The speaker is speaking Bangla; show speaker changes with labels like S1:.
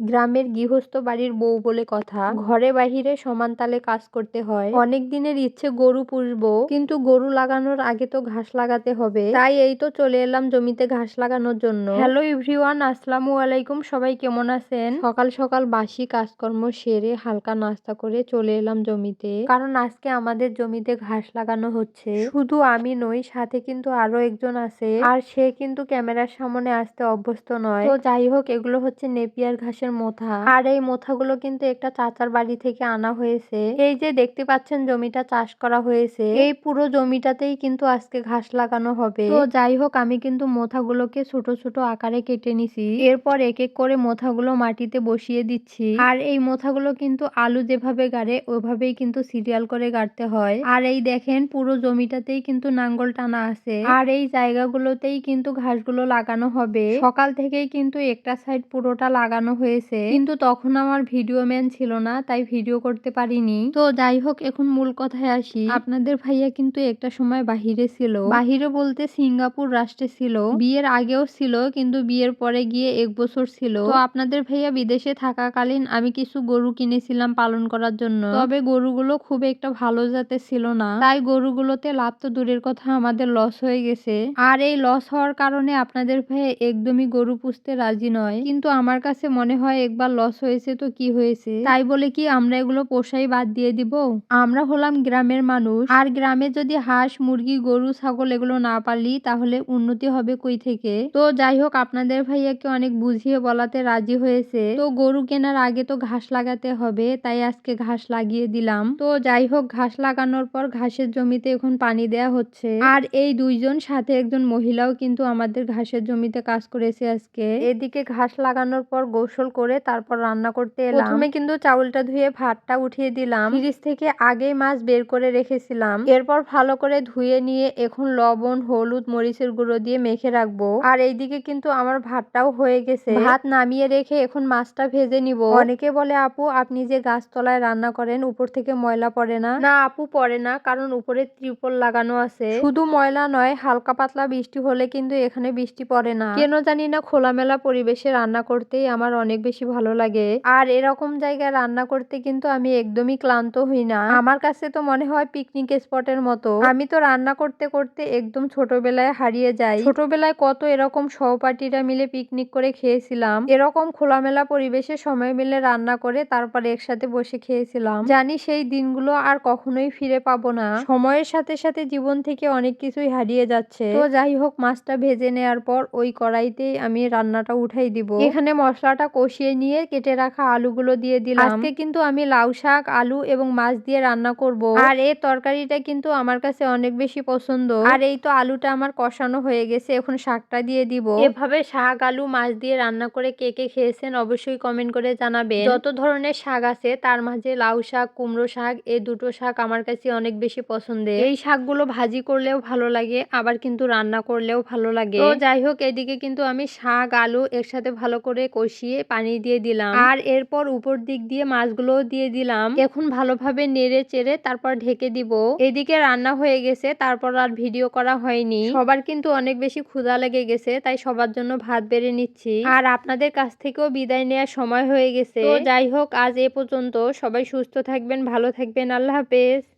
S1: গ্রামের গৃহস্থ বাড়ির বউ বলে কথা, ঘরে বাহিরে সমান তালে কাজ করতে হয়। অনেক দিনের ইচ্ছে গরু পুষবো, কিন্তু গরু লাগানোর আগে তো ঘাস লাগাতে হবে। তাই এই তো চলে এলাম জমিতে ঘাস লাগানোর জন্য। হ্যালো এভরিওয়ান, আসসালামু আলাইকুম, সবাই কেমন আছেন? সকাল সকাল বাসি কাজকর্ম সেরে হালকা নাস্তা করে চলে এলাম জমিতে। কারণ আজকে আমাদের জমিতে ঘাস লাগানো হচ্ছে। শুধু আমি নই, সাথে কিন্তু আরও একজন আছে। আর সে কিন্তু ক্যামেরার সামনে আসতে অভ্যস্ত নয়। তো যাই হোক, এগুলো হচ্ছে নেপিয়ার ঘাসের মোথা। আর এই মোথাগুলো কিন্তু একটা চাচার বাড়ি থেকে আনা হয়েছে। এই যে দেখতে পাচ্ছেন জমিটা চাষ করা হয়েছে। এই পুরো জমিটাতেই কিন্তু আজকে ঘাস লাগানো হবে। তো যাই হোক, আমি কিন্তু মোথাগুলোকে ছোট ছোট আকারে কেটে নিছি। এরপর এক এক করে মোথাগুলো মাটিতে বসিয়ে দিচ্ছি। আর এই মোথাগুলো কিন্তু আলু যেভাবে গাড়ে ওইভাবেই কিন্তু সিরিয়াল করে গাড়তে হয়। আর এই দেখেন, পুরো জমিটাতেই কিন্তু নাঙ্গল টানা আছে। আর এই জায়গাগুলোতেই কিন্তু ঘাসগুলো লাগানো হবে। সকাল থেকেই কিন্তু একটা সাইড পুরোটা লাগানো হয়েছে। কিন্তু তখন আমার ভিডিও ম্যান ছিল না, তাই ভিডিও করতে পারিনি। তো যাই হোক, এখন মূল কথায় আসি। আপনাদের ভাইয়া কিন্তু একটা সময় বাহিরে ছিল। বাহিরে বলতে সিঙ্গাপুর রাষ্ট্রে ছিল। বিয়ের আগেও ছিল, কিন্তু বিয়ের পরে গিয়ে এক বছর ছিল। তো আপনাদের ভাইয়া বিদেশে থাকাকালীন আমি কিছু গরু কিনেছিলাম পালন করার জন্য। তবে গরুগুলো খুব একটা ভালো জাতের ছিল না। তাই গরুগুলোতে লাভ তো দূরের কথা, আমাদের লস হয়ে গেছে। আর এই লস হওয়ার কারণে আপনাদের ভাইয়া একদমই গরু পুষতে রাজি নয়। কিন্তু আমার কাছে মনে হয় একবার লস হয়েছে তো কি হয়েছে? তাই বলে কি আমরা এগুলো পোষাই বাদ দিয়ে দিব? আমরা হলাম গ্রামের মানুষ। আর গ্রামে যদি হাঁস, মুরগি, গরু, ছাগল এগুলো না পালি, তাহলে উন্নতি হবে কই থেকে? তো যাই হোক, আপনাদের ভাইয়াকে অনেক বুঝিয়ে বলাতে রাজি হয়েছে। তো গরু কেনার আগে তো ঘাস লাগাতে হবে, তাই আজকে ঘাস লাগিয়ে দিলাম। তো যাই হোক, ঘাস লাগানোর পর ঘাসের জমিতে এখন পানি দেয়া হচ্ছে। আর এই দুইজন সাথে একজন মহিলাও কিন্তু আমাদের ঘাসের জমিতে কাজ করেছে আজকে। এদিকে ঘাস লাগানোর পর গোসল করে তারপর রান্না করতে এলাম। প্রথমে কিন্তু চাউলটা ধুয়ে ভাতটা উঠিয়ে দিলাম। ফ্রিজ থেকে আগেই মাছ বের করে রেখেছিলাম। এরপর ভালো করে ধুয়ে নিয়ে এখন লবণ হলুদ মরিচের গুঁড়ো দিয়ে মেখে রাখব। আর এইদিকে কিন্তু আমার ভাতটাও হয়ে গেছে। ভাত নামিয়ে রেখে এখন মাছটা ভেজে নিব। অনেকে বলে আপু আপনি যে গাছতলায় রান্না করেন উপর থেকে ময়লা পড়ে না? না আপু পড়ে না কারণ উপরে ত্রিপল লাগানো আছে। শুধু ময়লা নয় হালকা পাতলা বৃষ্টি হলে কিন্তু এখানে বৃষ্টি পড়ে না। কেন জানি না খোলামেলা পরিবেশে রান্না করতেই আমার অনেক বেশি ভালো লাগে। আর এরকম জায়গায় রান্না করতে কিন্তু আমি একদমই ক্লান্ত হই না। আমার কাছে তো মনে হয় পিকনিক স্পটের মতো। আমি তো রান্না করতে করতে একদম ছোটবেলায় হারিয়ে যাই। ছোটবেলায় কত এরকম সহপাঠীরা মিলে পিকনিক করে খেয়েছিলাম। এরকম খোলামেলা পরিবেশে সময় মিলে রান্না করে তারপরে একসাথে বসে খেয়েছিলাম। জানি সেই দিনগুলো আর কখনোই ফিরে পাবো না। সময়ের সাথে সাথে জীবন থেকে অনেক কিছুই হারিয়ে যাচ্ছে। তো যাই হোক, মাছটা ভেজে নেওয়ার পর ওই কড়াইতেই আমি রান্নাটা উঠাই দিব। এখানে মশলাটা কষিয়ে নিয়ে কেটে রাখা আলুগুলো দিয়ে দিলাম। আজকে কিন্তু আমি লাউ শাক আলু এবং মাছ দিয়ে রান্না করব। আর এই তরকারিটা কিন্তু আমার কাছে অনেক বেশি পছন্দ। আর এই তো আলুটা আমার কষানো হয়ে গেছে এখন শাকটা দিয়ে দিব। এভাবে শাক আলু মাছ দিয়ে রান্না করে কে কে খেয়েছেন অবশ্যই কমেন্ট করে জানাবেন। যত ধরনের শাক আছে তার মাঝে লাউ শাক কুমড়ো শাক এই দুটো শাক আমার কাছে অনেক বেশি পছন্দের। এই শাকগুলো ভাজি করলেও ভালো লাগে আবার কিন্তু রান্না করলেও ভালো লাগে। তো যাই হোক এদিকে কিন্তু আমি শাক আলু একসাথে ভালো করে কষিয়ে পানি দিয়ে দিলাম। আর এরপর উপর দিক দিয়ে মাছগুলোও দিয়ে দিলাম। এখন ভালোভাবে নেড়ে চেড়ে তারপর ঢেকে দিব। এদিকে রান্না হয়ে গেছে, তারপর আর ভিডিও করা হয়নি। সবার কিন্তু অনেক বেশি ক্ষুধা লেগে গেছে, তাই সবার জন্য ভাত বেড়ে নিচ্ছি। আর আপনাদের কাছ থেকেও বিদায় নেওয়ার সময় হয়ে গেছে। তো যাই হোক, আজ এ পর্যন্ত সবাই সুস্থ থাকবেন, ভালো থাকবেন, আল্লাহ হাফেজ।